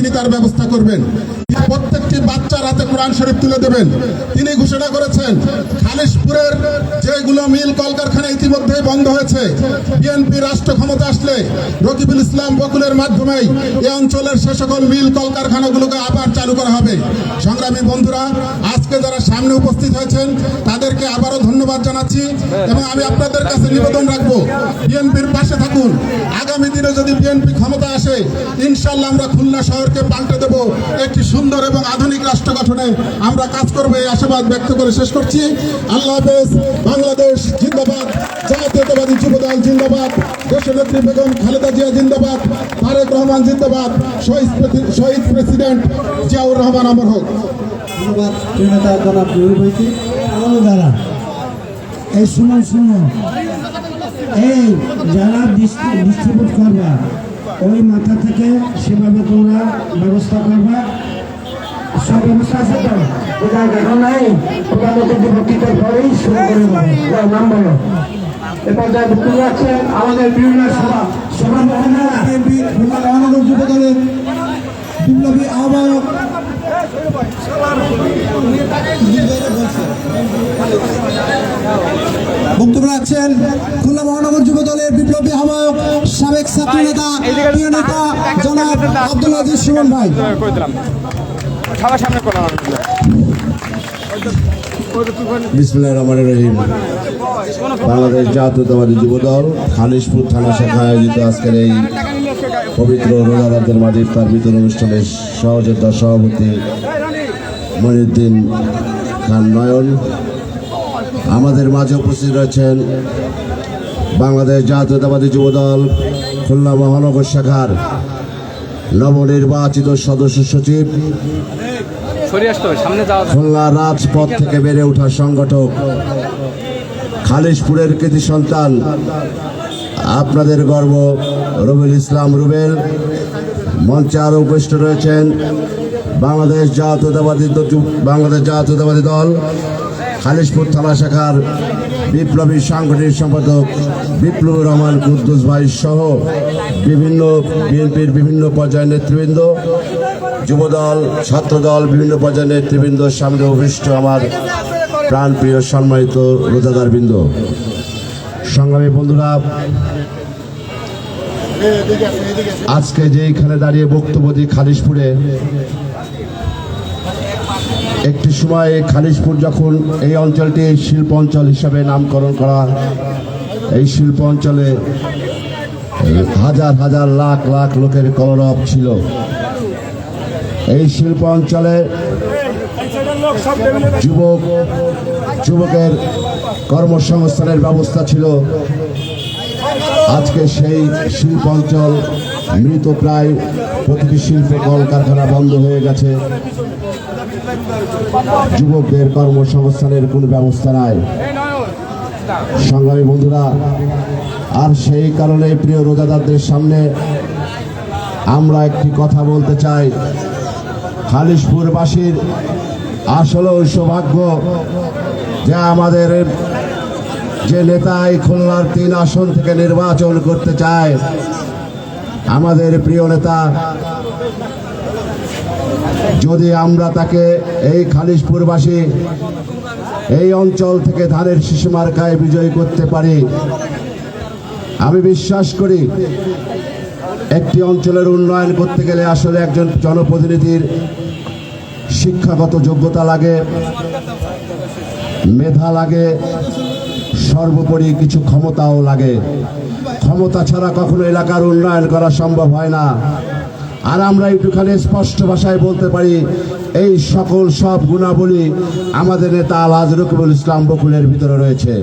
তিনি তার ব্যবস্থা করবেন। প্রত্যেকটি বাচ্চার হাতে কোরআন শরীফ তুলে দেবেন। তিনি ঘোষণা করেছেন, খালিশপুরের যেগুলো মিল কলকারখানা ইতিমধ্যেই বন্ধ হয়েছে, বিএনপি রাষ্ট্র ক্ষমতা আসলে রকিবুল ইসলাম বকুলের অঞ্চলের সে সকল মিল কলকারখানাগুলোকে আবার চালু করা হবে। সংগ্রামী বন্ধুরা, আজকে যারা সামনে উপস্থিত হয়েছেন, তাদেরকে আবারও ধন্যবাদ জানাচ্ছি এবং আমি আপনাদের কাছে নিবেদন রাখব, বিএনপির পাশে থাকুন। আগামী দিনে যদি বিএনপি ক্ষমতা আসে, ইনশাল্লাহ আমরা খুলনা শহরকে পাল্টে দেব, একটি সুন্দর এবং আধুনিক রাষ্ট্র গঠনে আমরা কাজ করব, এই আশাবাদ ব্যক্ত করে শেষ করছি। আল্লাহ হাফেজ, বাংলাদেশ জিন্দাবাদ, জাতীয়তাবাদী যুবদল জিন্দাবাদ দেশনেত্রী বেগম খালেদা জিয়া জিন্দাবাদ, তারেক রহমান জিন্দাবাদ, শহীদ প্রেসিডেন্ট জিয়াউর রহমান আমর হোক। ধন্যবাদ এই শুনো শুনো এই যারা ডিস্ট্রিবিউট করবা, ওই মাথা থেকে সেভাবে তোমরা ব্যবস্থা করবা। বক্তব্য আমাদের বিভিন্ন মহানগর দলের বিপ্লবী আহ্বায়ক। বক্তব্য রাখছেন খুলনা মহানগর যুব দলের বিপ্লবী আহ্বায়ক, সাবেক ছাত্র নেতা প্রিয় নেতা, জনাব আব্দুল আজিজ সুমন ভাই। সবার সামনে বিসমুল্লাহ রহমান রহিম। বাংলাদেশ জাতীয়তাবাদী যুবদল, খালিশপুর থানা শাখা আয়োজিত আজকের এই পবিত্র রোজাদারদের মাঝে তার বিতরণ অনুষ্ঠানের সহযোদ্ধা সভাপতি মনিউদ্দিন খান নয়ন। আমাদের মাঝে উপস্থিত রয়েছেন বাংলাদেশ জাতীয়তাবাদী যুবদল, খুলনা মহানগর শাখার নবনির্বাচিত সদস্য সচিব। খুলনা রাজপথ থেকে বেড়ে ওঠা সংগঠক খালিশপুরের কৃতি সন্তান। আপনাদের গর্ব রবিউল ইসলাম রুবেল। মঞ্চে আরও উপস্থিত রয়েছেন বাংলাদেশ জাতীয়তাবাদী বাংলাদেশ জাতীয়তাবাদী দল খালিশপুর থানা শাখার বিপ্লবী সাংগঠনিক সম্পাদক বিপ্লবুর রহমান কুদ্দুস ভাই সহ। বিভিন্ন বিএনপির বিভিন্ন পর্যায়ের নেতৃবৃন্দ, যুবদল, ছাত্রদল, বিভিন্ন পর্যায়ের নেতৃবৃন্দ সামনে অভিষ্ট আমার প্রাণপ্রিয় সম্মানিত রোজাদার বৃন্দ। সংগ্রামী বন্ধুরা, আজকে যে এখানে দাঁড়িয়ে বক্তব্য দিই খালিশপুরে, একটি সময় খালিশপুর যখন এই অঞ্চলটি শিল্প অঞ্চল হিসাবে নামকরণ করা এই শিল্প অঞ্চলে হাজার হাজার লাখ লাখ লোকের কলরব ছিল। এই শিল্প অঞ্চলে যুবক, যুবকের কর্মসংস্থানের ব্যবস্থা ছিল। আজকে সেই শিল্প অঞ্চল মৃত প্রায় প্রতিটি শিল্প কলকারখানা বন্ধ হয়ে গেছে। যুবকদের কর্মসংস্থানের কোনো ব্যবস্থা নাই। সংগ্রামী বন্ধুরা, আর সেই কারণে প্রিয় রোজাদারদের সামনে আমরা একটি কথা বলতে চাই। খালিশপুরবাসীর আসলেও সৌভাগ্য যে আমাদের যে নেতা এই খুলনার তিন আসন থেকে নির্বাচন করতে চায়, আমাদের প্রিয় নেতা, যদি আমরা তাকে এই খালিশপুরবাসী এই অঞ্চল থেকে ধানের শিশু মার্কায় বিজয়ী করতে পারি। আমি বিশ্বাস করি, একটি অঞ্চলের উন্নয়ন করতে গেলে আসলে একজন জনপ্রতিনিধির শিক্ষাগত যোগ্যতা লাগে, মেধা লাগে, সর্বোপরি কিছু ক্ষমতাও লাগে। ক্ষমতা ছাড়া কখনো এলাকার উন্নয়ন করা সম্ভব হয় না। আর আমরা একটুখানি স্পষ্ট ভাষায় বলতে পারি, এই সকল সব গুণাবলী আমাদের নেতা আলহাজ রকিবুল ইসলাম বকুলের ভিতরে রয়েছে।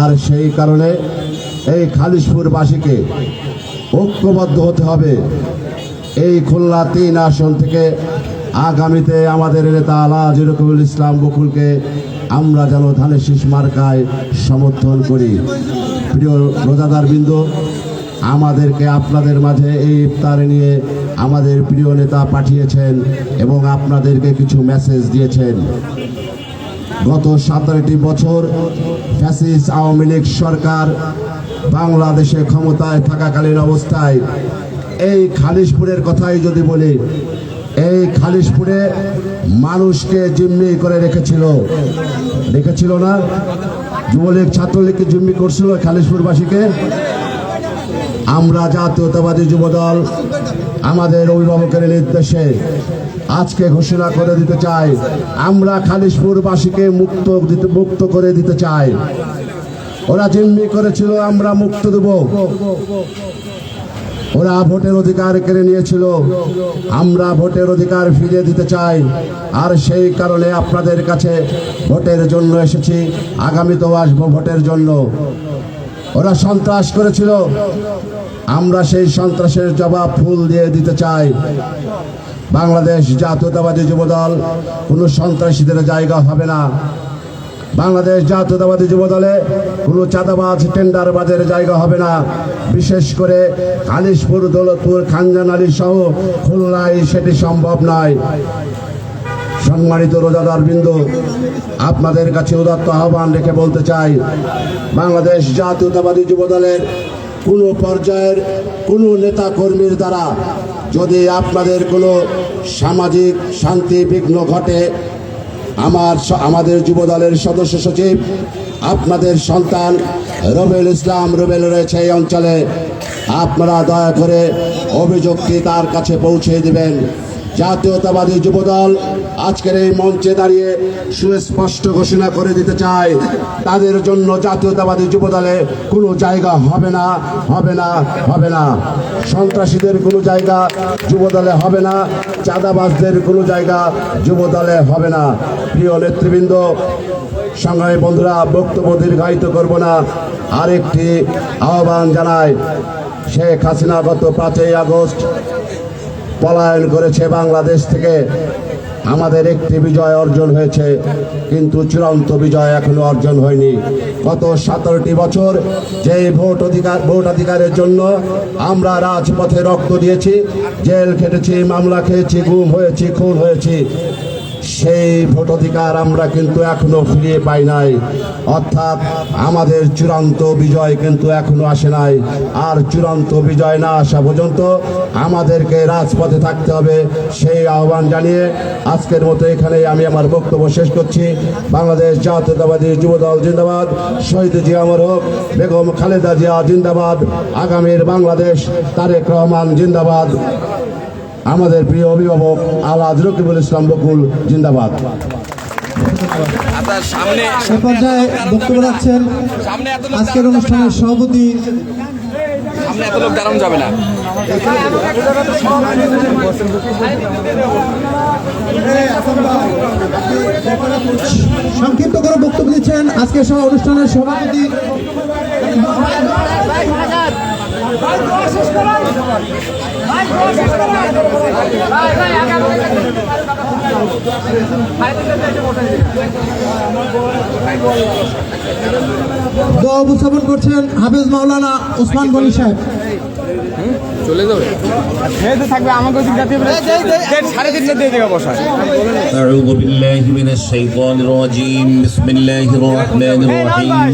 আর সেই কারণে এই খালিশপুরবাসীকে ঐক্যবদ্ধ হতে হবে। এই খুলনা তিন আসন থেকে আগামীতে আমাদের নেতা আলহাজ রকিবুল ইসলাম বকুলকে আমরা যেন ধানের শীষ মার্কায় সমর্থন করি। প্রিয় রোজাদার বিন্দু আমাদেরকে আপনাদের মাঝে এই ইফতারে নিয়ে আমাদের প্রিয় নেতা পাঠিয়েছেন এবং আপনাদেরকে কিছু মেসেজ দিয়েছেন। গত সতেরোটি বছর ফ্যাসিস আওয়ামী লীগ সরকার বাংলাদেশে ক্ষমতায় থাকাকালীন অবস্থায়, এই খালিশপুরের কথাই যদি বলি, এই খালিশপুরে মানুষকে জিম্মি করে রেখেছিল। রেখেছিল না? যুবলীগ ছাত্রলীগকে জিম্মি করছিল খালিশপুরবাসীকে? আমরা জাতীয়তাবাদী যুবদল, আমাদের অভিভাবকের নির্দেশে আজকে ঘোষণা করে দিতে চাই, আমরা খালিশপুরবাসীকে মুক্ত দিতে, মুক্ত করে দিতে চাই। ওরা জিম্মি করেছিল, আমরা মুক্ত দেব। ওরা ভোটের অধিকার কেড়ে নিয়েছিল, আমরা ভোটের অধিকার ফিরিয়ে দিতে চাই। আর সেই কারণে আপনাদের কাছে ভোটের জন্য এসেছি, আগামীতেও আসব ভোটের জন্য। ওরা সন্ত্রাস করেছিল আমরা সেই সন্ত্রাসের জবাব ফুল দিয়ে দিতে চাই। বাংলাদেশ জাতীয়তাবাদী যুবদল, কোনো সন্ত্রাসীদের জায়গা হবে না। বাংলাদেশ জাতীয়তাবাদী যুবদলে কোনো চাঁদাবাজ, টেন্ডারবাজের জায়গা হবে না। বিশেষ করে কালিশপুর দৌলতপুর, খানজানালি সহ খুলনায় সেটি সম্ভব নয়। সম্মানিত রোজাদার বিন্দু, আপনাদের কাছে উদাত্ত আহ্বান রেখে বলতে চাই, বাংলাদেশ জাতীয়তাবাদী যুবদলের কোনো পর্যায়ের কোনো নেতা কর্মীর দ্বারা যদি আপনাদের কোনো সামাজিক শান্তি বিঘ্ন ঘটে, আমার আমাদের যুবদলের সদস্য সচিব, আপনাদের সন্তান রবেল ইসলাম রবেল রয়েছে এই অঞ্চলে, আপনারা দয়া করে অভিযোগটি তার কাছে পৌঁছে দিবেন। জাতীয়তাবাদী যুবদল আজকের এই মঞ্চে দাঁড়িয়ে সুস্পষ্ট ঘোষণা করে দিতে চায়, তাদের জন্য জাতীয়তাবাদী যুবদলে কোনো জায়গা হবে না হবে না হবে না। সন্ত্রাসীদের কোনো জায়গা যুবদলে হবে না, চাঁদাবাজদের কোনো জায়গা যুবদলে হবে না। প্রিয় নেতৃবৃন্দ, সংগ্রামী বন্ধুরা, বক্তব্য দীর্ঘায়িত করব না। আরেকটি আহ্বান জানায় শেখ হাসিনা গত পাঁচই আগস্ট পলায়ন করেছে বাংলাদেশ থেকে। আমাদের একটি বিজয় অর্জন হয়েছে, কিন্তু চূড়ান্ত বিজয় এখনও অর্জন হয়নি। গত সতেরোটি বছর যে ভোট অধিকার, ভোট অধিকারের জন্য আমরা রাজপথে রক্ত দিয়েছি, জেল খেটেছি, মামলা খেয়েছি, গুম হয়েছি, খুন হয়েছি। সেই ভোট অধিকার আমরা কিন্তু এখনও ফিরিয়ে পাই নাই। অর্থাৎ আমাদের চূড়ান্ত বিজয় কিন্তু এখনও আসে নাই। আর চূড়ান্ত বিজয় না আসা পর্যন্ত আমাদেরকে রাজপথে থাকতে হবে, সেই আহ্বান জানিয়ে আজকের মতো এখানে আমি আমার বক্তব্য শেষ করছি। বাংলাদেশ জাতীয়তাবাদী যুবদল জিন্দাবাদ। শহীদ জিয়া মরহক বেগম খালেদা জিয়া জিন্দাবাদ। আগামীর বাংলাদেশ তারেক রহমান জিন্দাবাদ। আমাদের প্রিয় অভিভাবক আলাদ রকিবুল ইসলাম বকুল জিন্দাবাদ। সামনে সে পর্যায়ে বক্তব্য রাখছেন আজকের। অনুষ্ঠানের সভাপতি। সামনে এত লোক দাঁড়ানো যাবে না। সংক্ষিপ্ত করে বক্তব্য দিচ্ছেন আজকের সভা অনুষ্ঠানের সভাপতি। দোয়া উপস্থাপন করছেন হাফেজ মাওলানা ওসমান গনি সাহেব চলে যাবে থাকবে আমাকে সাড়ে তিনটা দিয়ে দেবে বসা أعوذ بالله من الشيطان الرجيم بسم الله الرحمن الرحيم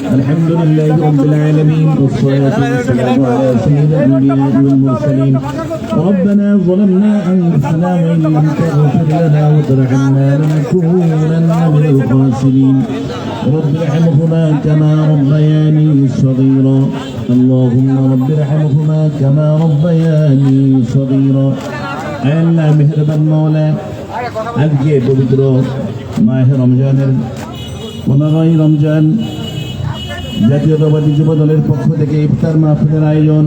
الحمد لله رب العالمين والصلاة والسلام على سيد الأنبياء والمرسلين ربنا ظلمنا أنفسنا وإن لم تغفر لنا وترحمنا لنكونن من الخاسرين رب ارحمهما كما ربياني صغيرا اللهم رب ارحمهما كما ربياني صغيرا আল্লাহ মেহরবান মৌলা আজকে পবিত্র মাহে রমজানের পনেরোই রমজান জাতীয়তাবাদী যুব দলের পক্ষ থেকে ইফতার মাহফিলের আয়োজন।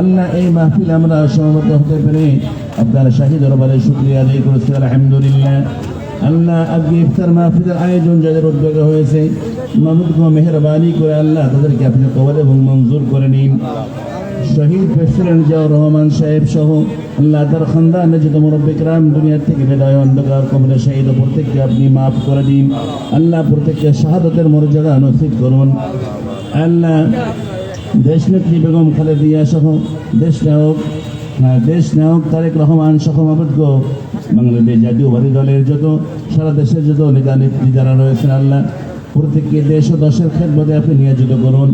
আল্লাহ এই মাহফিল আমরা সহমত হতে পেরে আপনার শাহী দরবারে শুক্রিয়া আদায় করেছি, আলহামদুলিল্লাহ। আল্লাহ আজকে ইফতার মাহফিলের আয়োজন যাদের উদ্যোগে হয়েছে মামুদকে মেহরবানি করে আল্লাহ তাদেরকে আপনি কবল এবং মঞ্জুর করে নিন। শহীদ প্রেসিডেন্ট জিয়াউর রহমান সাহেব সহ আল্লাহ তার খানদানে যত মুরব্বিকরাম দুনিয়া থেকে বেদায় অন্ধকার কবলে শহীদ প্রত্যেককে আপনি মাফ করে দিন। আল্লাহ প্রত্যেককে শাহাদতের মর্যাদা নসিব করুন। আল্লাহ দেশ নেত্রী বেগম খালেদিয়া সহ দেশ নায়ক হ্যাঁ, দেশ নায়ক তারেক রহমান সহ মাবুদ্গ বাংলাদেশ জাতীয়বাদী দলের যত সারা দেশের যত নেতা নেত্রী যারা রয়েছেন আল্লাহ প্রত্যেককে দেশ ও দশের ক্ষেত্রে আপনি নিয়োজিত করুন।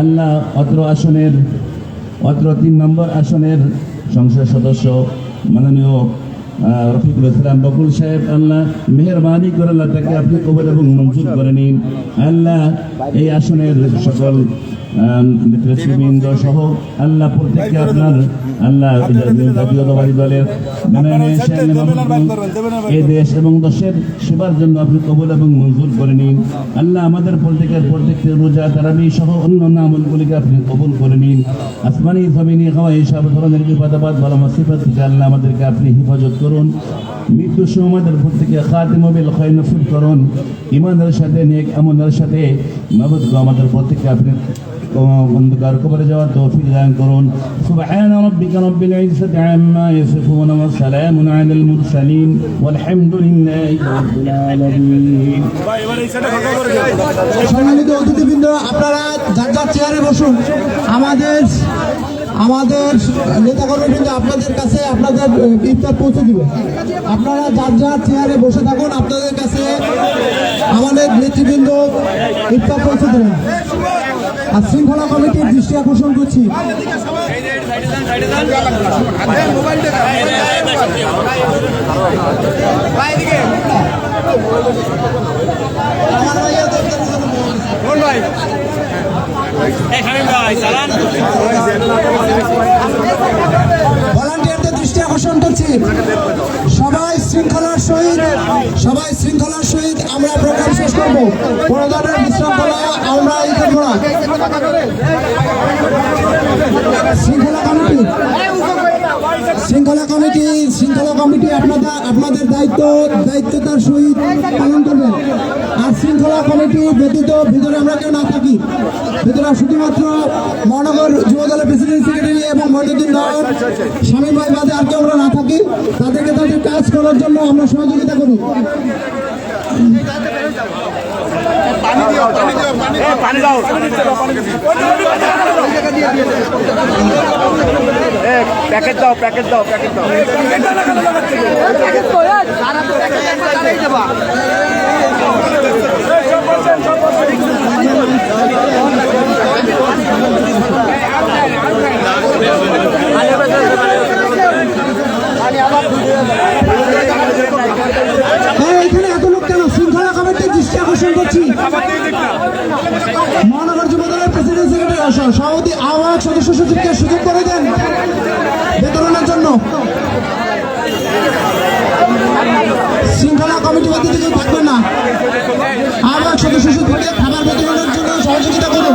আল্লাহ অত্র আসনের অত্র তিন নম্বর আসনের সংসদ সদস্য মাননীয় রফিকুল ইসলাম বকুল সাহেব, আল্লাহ মেহরবানি করে আল্লাহ তাকে আপনি কবর এবং মঞ্জুর করে নিন। আল্লাহ এই আসনের সকল সহ আল্লাহ প্রত্যেককে আপনার আল্লাহ এই দেশ এবং দেশের সেবার জন্য আপনি কবুল এবং মঞ্জুর করে নিন। আল্লাহ আমাদের প্রত্যেকের প্রত্যেককে রোজা, তারাবি সহ অন্যান্য আমলগুলিকে আপনি কবুল করে নিন। আসমানি, জমিনি খাওয়া ধরনের আল্লাহ আমাদেরকে আপনি হেফাজত করুন। মৃত্যুর সময় আমাদের প্রত্যেকে খাতিমবিল খয় নফিল করুন। ইমানের সাথে, নেক আমলের সাথে মাবুদকে আমাদের প্রত্যেককে আপনি বন্ধুকার কবরে যাওয়ার তৌফিক দান করুন। সুবহান রাব্বিকা রাব্বিল ইজ্জাতি আম্মা ইয়াসিফুন ওয়া সালামুন আলাল মুরসালিন। ওয়ালহামদুলিল্লাহি রাব্বিল আলামিন। সম্মানিত অতিথিবৃন্দ আপনারা যার যার চেয়ারে বসুন। আমাদের আমাদের নেতাকর্মীবৃন্দ আপনাদের কাছে আপনাদের ইফতার পৌঁছে দিবে। আপনারা যার যার চেয়ারে বসে থাকুন আপনাদের কাছে আমাদের নেতৃবৃন্দ ইফতার পৌঁছে দেবেন আর শৃঙ্খলা কমিটির দৃষ্টি আকর্ষণ করছি। ভলান্টিয়ারদের দৃষ্টি আকর্ষণ করছি। সবাই শৃঙ্খলার সহিত, সবাই শৃঙ্খলার সহিত আমরা প্রোগ্রাম শেষ করব। কোনো ধরনের আমরা এই করব না। শৃঙ্খলা কমিটি। শৃঙ্খলা কমিটি শৃঙ্খলা কমিটি আপনাদের আপনাদের দায়িত্ব, দায়িত্বতার সহিত পালন করবেন। আর শৃঙ্খলা কমিটি ব্যতীত ভিতরে আমরা কেউ না থাকি। ভিতরে শুধুমাত্র মহানগর যুব দলের প্রেসিডেন্ট সেক্রেটারি এবং মহিউদ্দিন ধর স্বামী ভাই, বাদে আর কেউ আমরা না থাকি। তাদেরকে তাদের কাজ করার জন্য আমরা সহযোগিতা করি। প্যাকেট দাও প্যাকেট দাও প্যাকেট দাও। হ্যাঁ এখানে এত লোক কেন শৃঙ্খলা কমিটির দৃষ্টি আকর্ষণ করছি মহানগর যুব দলের প্রেসিডেন্ট সেক্রেটারি সভাপতি আহ্বায়ক সদস্য সচিবকে সুযোগ করে দেন বেতনের জন্য শৃঙ্খলা কমিটি বাদ থেকে থাকবেন না আহ্বায়ক সদস্য সচিবকে খাবার বিতরণের জন্য সহযোগিতা করুন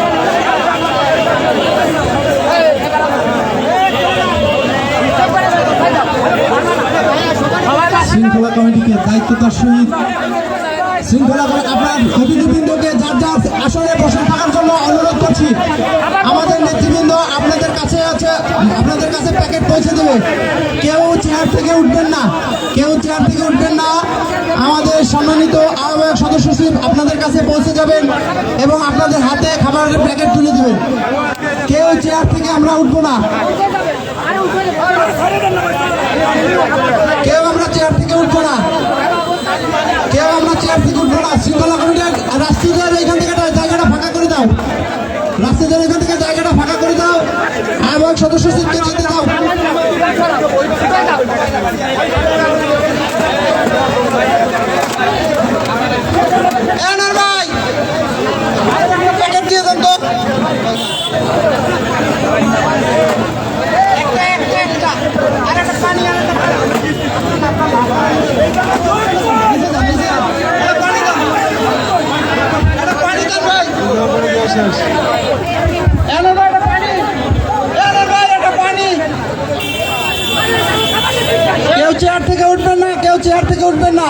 শৃঙ্খলা কমিটিকে দায়িত্বতার সহিত শৃঙ্খলা করে আপনার অতিথিবৃন্দকে যার যার আসনে বসে থাকার জন্য অনুরোধ করছি। আমাদের নেতৃবৃন্দ আপনাদের কাছে আছে, আপনাদের কাছে প্যাকেট পৌঁছে দেবে। কেউ চেয়ার থেকে উঠবেন না, কেউ চেয়ার থেকে উঠবেন না। আমাদের সম্মানিত আহ্বায়ক সদস্য সচিব আপনাদের কাছে পৌঁছে যাবেন এবং আপনাদের হাতে খাবারের প্যাকেট তুলে দেবেন। কেউ চেয়ার থেকে আমরা উঠবো না। কলা কমিটি রাষ্ট্রীয়দের এখান থেকে জায়গাটা ফাঁকা করে দাও। রাষ্ট্রীয়দের এখান থেকে জায়গাটা ফাঁকা করে দাও। এবং সদস্য সিটকে যেতে দাও। ভাই প্যাকেট দিয়ে পানি। কেউ চেয়ার থেকে উঠবেন না কেউ চেয়ার থেকে উঠবেন না।